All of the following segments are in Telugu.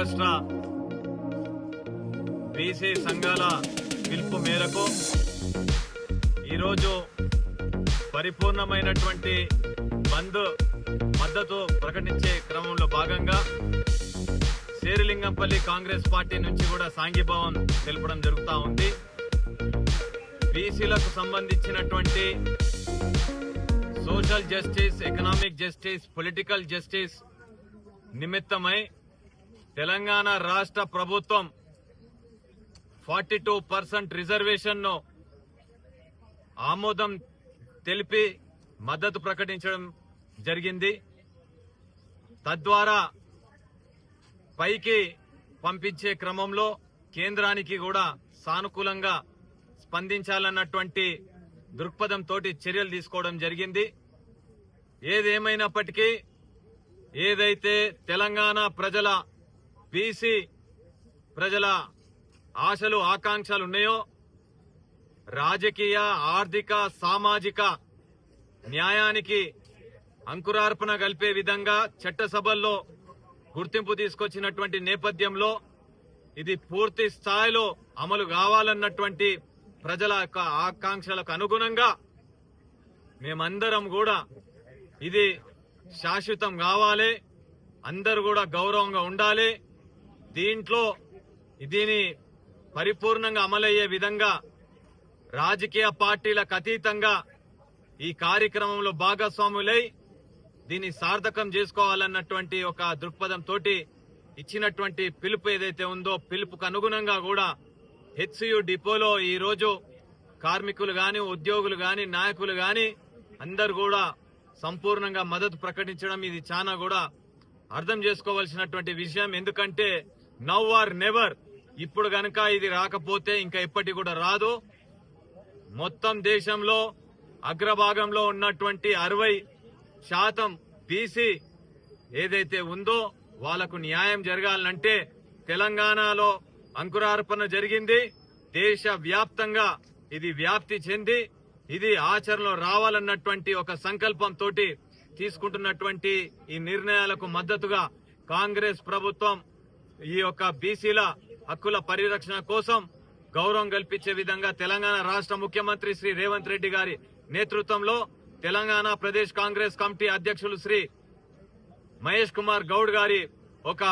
రాష్ట్ర బీసీ సంఘాల పిలుపు మేరకు ఈరోజు పరిపూర్ణమైనటువంటి బంద్ మద్దతు ప్రకటించే క్రమంలో భాగంగా శేరిలింగంపల్లి కాంగ్రెస్ పార్టీ నుంచి కూడా సాంఘీభావం తెలపడం జరుగుతూ ఉంది. బీసీలకు సంబంధించినటువంటి social justice economic justice political justice నిమిత్తమై తెలంగాణ రాష్ట్ర ప్రభుత్వం ఫార్టీ టూ పర్సెంట్ రిజర్వేషన్ను ఆమోదం తెలిపి మద్దతు ప్రకటించడం జరిగింది. తద్వారా పైకి పంపించే క్రమంలో కేంద్రానికి కూడా సానుకూలంగా స్పందించాలన్నటువంటి దృక్పథంతో చర్యలు తీసుకోవడం జరిగింది. ఏదేమైనప్పటికీ ఏదైతే తెలంగాణ ప్రజల బీసీ ప్రజల ఆశలు ఆకాంక్షలు ఉన్నాయో రాజకీయ ఆర్థిక సామాజిక న్యాయానికి అంకురార్పణ కలిపే విధంగా చట్టసభల్లో గుర్తింపు తీసుకొచ్చినటువంటి నేపథ్యంలో ఇది పూర్తి స్థాయిలో అమలు కావాలన్నటువంటి ప్రజల యొక్క ఆకాంక్షలకు అనుగుణంగా మేమందరం కూడా ఇది శాశ్వతం కావాలి. అందరూ కూడా గౌరవంగా ఉండాలి. దీంట్లో దీని పరిపూర్ణంగా అమలయ్యే విధంగా రాజకీయ పార్టీలకు అతీతంగా ఈ కార్యక్రమంలో భాగస్వాములై దీన్ని సార్థకం చేసుకోవాలన్నటువంటి ఒక దృక్పథంతో ఇచ్చినటువంటి పిలుపు ఏదైతే ఉందో పిలుపుకు అనుగుణంగా కూడా హెచ్సియు డిపోలో ఈ రోజు కార్మికులు గాని ఉద్యోగులు గాని నాయకులు గాని అందరు కూడా సంపూర్ణంగా మద్దతు ప్రకటించడం ఇది చాలా కూడా అర్థం చేసుకోవాల్సినటువంటి విషయం. ఎందుకంటే నవ్ ఆర్ నెవర్. ఇప్పుడు గనక ఇది రాకపోతే ఇంకా ఎప్పటి కూడా రాదు. మొత్తం దేశంలో అగ్రభాగంలో ఉన్నటువంటి అరవై శాతం బీసీ ఏదైతే ఉందో వాళ్ళకు న్యాయం జరగాలంటే తెలంగాణలో అంకురార్పణ జరిగింది. దేశ వ్యాప్తంగా ఇది వ్యాప్తి చెంది ఇది ఆచరణలో రావాలన్నటువంటి ఒక సంకల్పంతో తీసుకుంటున్నటువంటి ఈ నిర్ణయాలకు మద్దతుగా కాంగ్రెస్ ప్రభుత్వం ఈ యొక్క బీసీల హక్కుల పరిరక్షణ కోసం గౌరవం కల్పించే విధంగా తెలంగాణ రాష్ట్ర ముఖ్యమంత్రి శ్రీ రేవంత్ రెడ్డి గారి నేతృత్వంలో తెలంగాణ ప్రదేశ్ కాంగ్రెస్ కమిటీ అధ్యక్షులు శ్రీ మహేష్ కుమార్ గౌడ్ గారి ఒక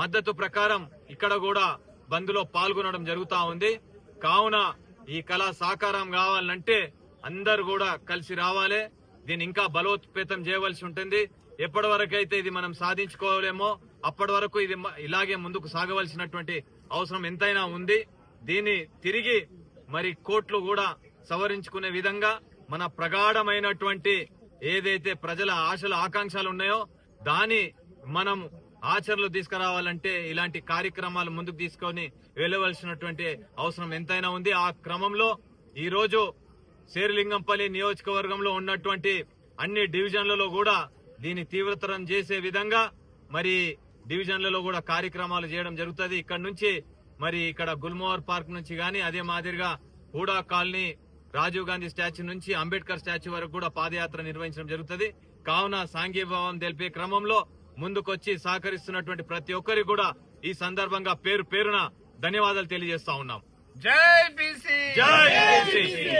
మద్దతు ప్రకారం ఇక్కడ కూడా బంద్లో పాల్గొనడం జరుగుతా ఉంది. కావున ఈ కళ సాకారం కావాలంటే అందరు కూడా కలిసి రావాలి. దీన్ని ఇంకా బలోత్పేతం చేయవలసి ఉంటుంది. ఎప్పటి వరకైతే ఇది మనం సాధించుకోలేమో అప్పటి వరకు ఇది మ- ఇలాగే ముందుకు సాగవలసినటువంటి అవసరం ఎంతైనా ఉంది. దీన్ని తిరిగి మరి కోట్లు కూడా సవరించుకునే విధంగా మన ప్రగాఢమైనటువంటి ఏదైతే ప్రజల ఆశలు ఆకాంక్షలు ఉన్నాయో దాని మనం ఆచరణలు తీసుకురావాలంటే ఇలాంటి కార్యక్రమాలు ముందుకు తీసుకొని వెళ్ళవలసినటువంటి అవసరం ఎంతైనా ఉంది. ఆ క్రమంలో ఈ రోజు శేరిలింగంపల్లి నియోజకవర్గంలో ఉన్నటువంటి అన్ని డివిజన్లలో కూడా దీన్ని తీవ్రతరం చేసే విధంగా మరి డివిజన్లలో కూడా కార్యక్రమాలు చేయడం జరుగుతుంది. ఇక్కడ నుంచి మరి ఇక్కడ గుల్మోహర్ పార్క్ నుంచి గాని అదే మాదిరిగా హూడా కాలనీ రాజీవ్ గాంధీ స్టాచ్యూ నుంచి అంబేద్కర్ స్టాచ్యూ వరకు కూడా పాదయాత్ర నిర్వహించడం జరుగుతుంది. కావున సాంఘీభావం తెలిపే క్రమంలో ముందుకొచ్చి సహకరిస్తున్నటువంటి ప్రతి ఒక్కరికి కూడా ఈ సందర్భంగా పేరు పేరున ధన్యవాదాలు తెలియజేస్తా ఉన్నాం. జై బీసీ జై బీసీ. జై బీసీ!